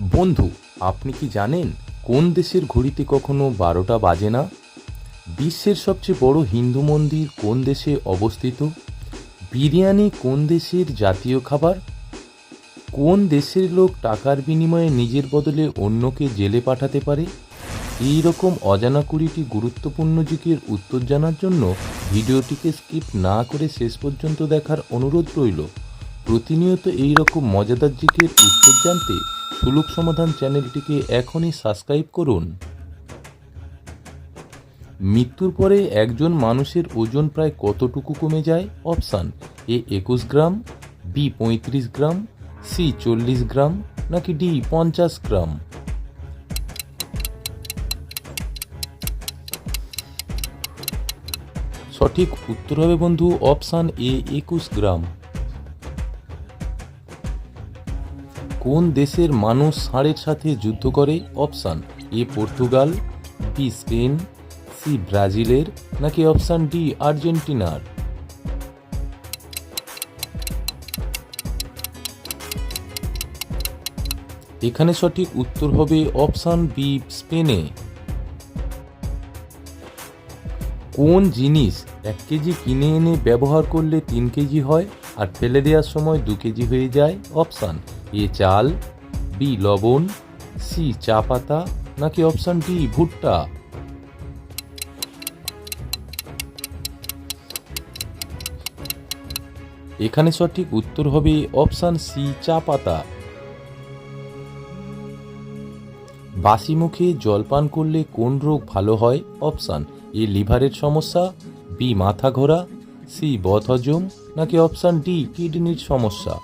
বন্ধু, আপনি কি জানেন কোন দেশের ঘড়িতে কখনো বারোটা বাজে না? বিশ্বের সবচেয়ে বড় হিন্দু মন্দির কোন দেশে অবস্থিত? বিরিয়ানি কোন দেশের জাতীয় খাবার? কোন দেশের লোক টাকার বিনিময়ে নিজের বদলে অন্যকে জেলে পাঠাতে পারে? এই রকম অজানা কুড়িটি গুরুত্বপূর্ণ জিকের উত্তর জানার জন্য ভিডিওটিকে স্কিপ না করে শেষ পর্যন্ত দেখার অনুরোধ রইল। প্রতিনিয়ত এই রকম মজাদার জিকের উত্তর জানতে সুলুক সমাধান চ্যানেলটিকে এখনই সাবস্ক্রাইব করুন। মৃত্যুর পরে একজন মানুষের ওজন প্রায় কতটুকু কমে যায়? অপশান, এ একুশ গ্রাম, বি পঁয়ত্রিশ গ্রাম, সি চল্লিশ গ্রাম, নাকি ডি পঞ্চাশ গ্রাম? সঠিক উত্তর হবে বন্ধু, অপশান, এ একুশ গ্রাম। কোন দেশের মানুষ ষাঁড়ের সাথে যুদ্ধ করে? Option A Portugal, B Spain, C ব্রাজিলের, নাকি অপশান ডি আর্জেন্টিনার? এখানে সঠিক উত্তর হবে অপশান বি স্পেনে। কোন জিনিস এক কেজি কিনে এনে ব্যবহার করলে তিন কেজি হয়? আর ফেলে দেওয়ার সময় দু কেজি হয়ে যায়? অপশান এ চাল, বি লবণ, সি চা পাতা, নাকি অপশান ডি ভুট্টা? এখানে সঠিক উত্তর হবে অপশান সি চা পাতা। বাসি মুখে জলপান করলে কোন রোগ ভালো হয়? অপশান এ লিভারের সমস্যা, বি মাথা ঘোরা, সি বদহজম, নাকি অপশান ডি কিডনির সমস্যা?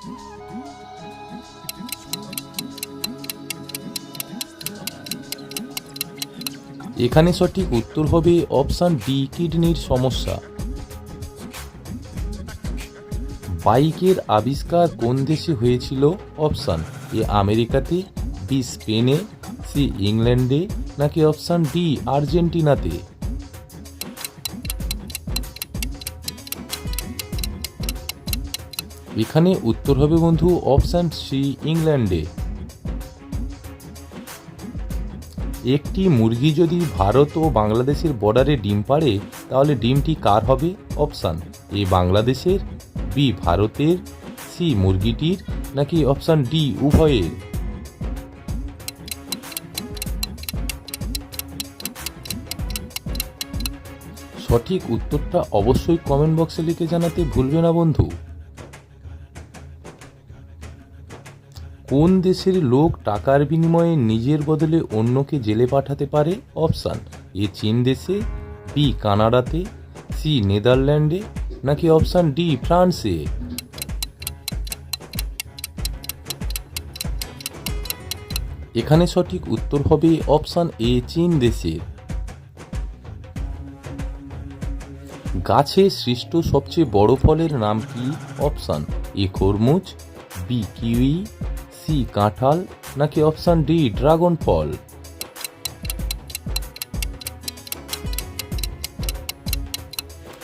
এখানে সঠিক উত্তর হবে অপশান ডি কিডনির সমস্যা। বাইকের আবিষ্কার কোন দেশে হয়েছিল? অপশান এ, আমেরিকাতে, বি, স্পেনে, সি, ইংল্যান্ডে, নাকি অপশান ডি, আর্জেন্টিনাতে? এখানে উত্তর হবে বন্ধু অপশান সি, ইংল্যান্ডে। একটি মুরগি যদি ভারত ও বাংলাদেশের বর্ডারে ডিম পাড়ে, তাহলে ডিমটি কার হবে? অপশান এ বাংলাদেশের বি ভারতের সি মুরগিটির, নাকি অপশান ডি উভয়ের? সঠিক উত্তরটা অবশ্যই কমেন্ট বক্সে লিখে জানাতে ভুলবে না বন্ধু। কোন দেশের লোক টাকার বিনিময়ে নিজের বদলে অন্যকে জেলে পাঠাতে পারে? অপশান, এ চীন দেশে, বি কানাডাতে, সি নেদারল্যান্ডে, নাকি অপশান ডি ফ্রান্সে? এখানে সঠিক উত্তর হবে অপশান এ, চীন দেশের গাছে সৃষ্ট সবচেয়ে বড় ফলের নাম কি? অপশান, এ খরমুজ, বি কিউই সি কাঁঠাল নাকি অপশান ডি ড্রাগন ফল?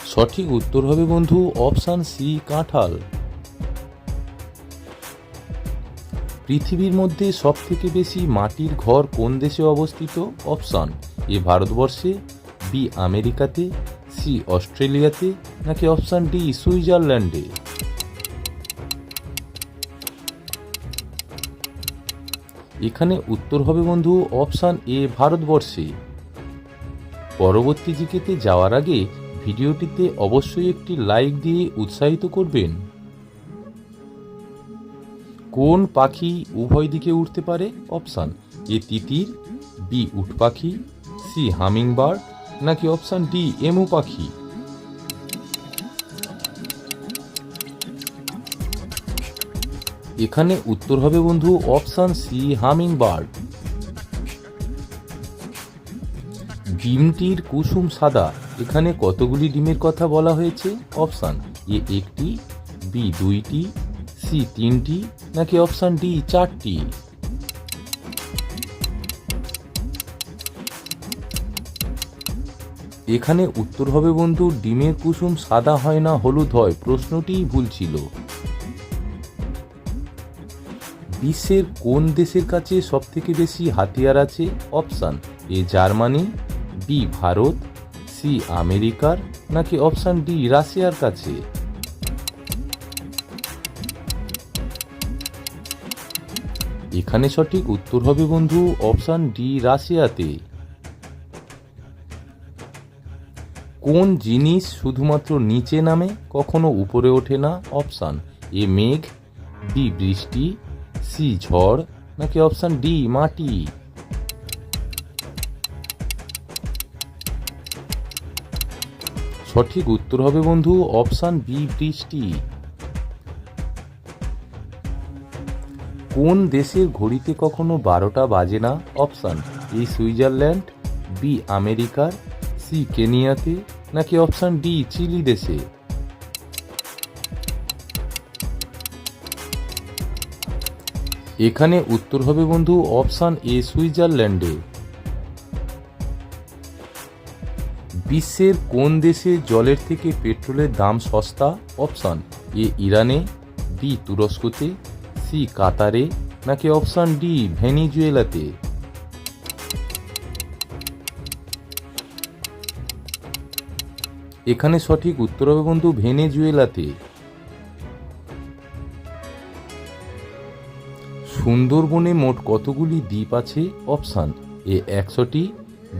সঠিক উত্তর হবে বন্ধু অপশান সি কাঁঠাল। পৃথিবীর মধ্যে সব থেকে বেশি মাটির ঘর কোন দেশে অবস্থিত? অপশান, এ ভারতবর্ষে, বি আমেরিকাতে, সি অস্ট্রেলিয়াতে নাকি অপশান ডি সুইজারল্যান্ডে? এখানে উত্তর হবে বন্ধু অপশান এ, ভারতবর্ষে। পরবর্তী জিকেতে যাওয়ার আগে ভিডিওটিতে অবশ্যই একটি লাইক দিয়ে উৎসাহিত করবেন। কোন পাখি উভয় দিকে উঠতে পারে? অপশান এ, তিতির, বি, উট পাখি, সি হামিং বার্ড নাকি অপশান ডি, এমু পাখি? এখানে উত্তর হবে বন্ধু অপশান সি হামিং বার্ড ডিমটির কুসুম সাদা। এখানে কতগুলি ডিমের কথা বলা হয়েছে? অপশান এ একটি, বি দুইটি, সি তিনটি, নাকি অপশান ডি চারটি? এখানে উত্তর হবে বন্ধু, ডিমের কুসুম সাদা হয় না, হলুদ হয়। প্রশ্নটিই ভুল ছিল। বিশ্বের কোন দেশের কাছে সবথেকে বেশি হাতিয়ার আছে? Option A Germany, B Bharat, C আমেরিকার, নাকি অপশান ডি রাশিয়ার কাছে? এখানে সঠিক উত্তর হবে বন্ধু অপশান ডি রাশিয়াতে। কোন জিনিস শুধুমাত্র নিচে নামে, কখনো উপরে ওঠে না? অপশান এ মেঘ, বি বৃষ্টি সি ঝড় নাকি অপশান ডি মাটি? সঠিক উত্তর হবে বন্ধু অপশান বি বৃষ্টি। কোন দেশের ঘড়িতে কখনো বারোটা বাজে না? অপশান এ সুইজারল্যান্ড, বি আমেরিকার, সি কেনিয়াতে, নাকি অপশান ডি চিলি দেশে? এখানে উত্তর হবে বন্ধু অপশান এ, সুইজারল্যান্ডে। বিশ্বের কোন দেশে জলের থেকে পেট্রোলের দাম সস্তা? অপশান এ, ইরানে, বি, তুরস্কতে, সি, কাতারে, নাকি অপশান ডি, ভেনিজুয়েলাতে? এখানে সঠিক উত্তর হবে বন্ধু ভেনেজুয়েলাতে। সুন্দরবনে মোট কতগুলি দ্বীপ আছে? অপশান এ একশোটি,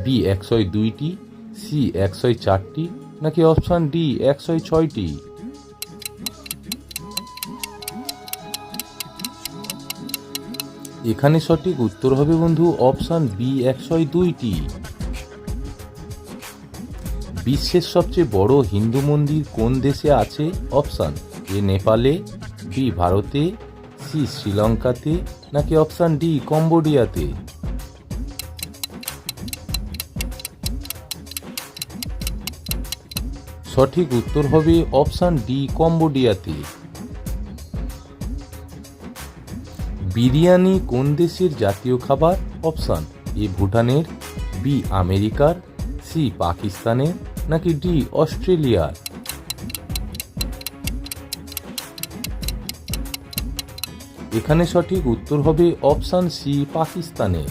বি একশো দুইটি, সি একশো চারটি, নাকি অপশান ডি একশো ছয়টি? এখানে সঠিক উত্তর হবে বন্ধু অপশান বি একশো দুইটি। বিশ্বের সবচেয়ে বড় হিন্দু মন্দির কোন দেশে আছে? অপশান এ নেপালে, বি ভারতে সি, শ্রীলঙ্কাতে নাকি অপশান ডি কম্বোডিয়াতে? সঠিক উত্তর হবে অপশান ডি কম্বোডিয়াতে। বিরিয়ানি কোন দেশের জাতীয় খাবার? অপশান এ ভুটানের বি আমেরিকার সি পাকিস্তানের, নাকি ডি অস্ট্রেলিয়ার? এখানে সঠিক উত্তর হবে অপশান সি, পাকিস্তানে।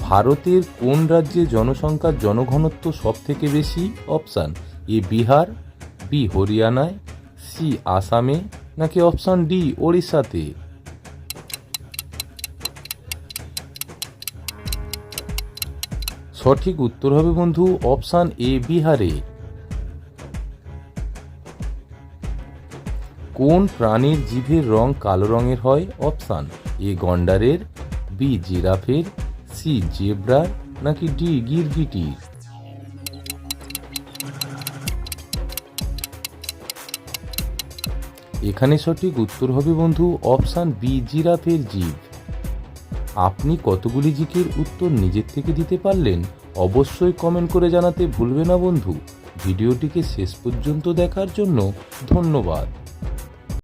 ভারতের কোন রাজ্যে জনসংখ্যার জনঘনত্ব সব থেকে বেশি? অপশান এ, বিহার, বি, হরিয়ানায়, সি, আসামে, নাকি অপশান ডি, ওড়িশাতে? সঠিক উত্তর হবে বন্ধু অপশান এ, বিহারে। কোন প্রাণীর জিভের রং কালো রঙের হয়? অপশান, এ গন্ডারের, বি জিরাফের, সি জেব্রার, নাকি ডি গিরগিটির? এখানে সঠিক উত্তর হবে বন্ধু, অপশান বি জিরাফের জিভ। আপনি কতগুলি জিকের উত্তর নিজের থেকে দিতে পারলেন? অবশ্যই কমেন্ট করে জানাতে ভুলবে না বন্ধু। ভিডিওটিকে শেষ পর্যন্ত দেখার জন্য ধন্যবাদ।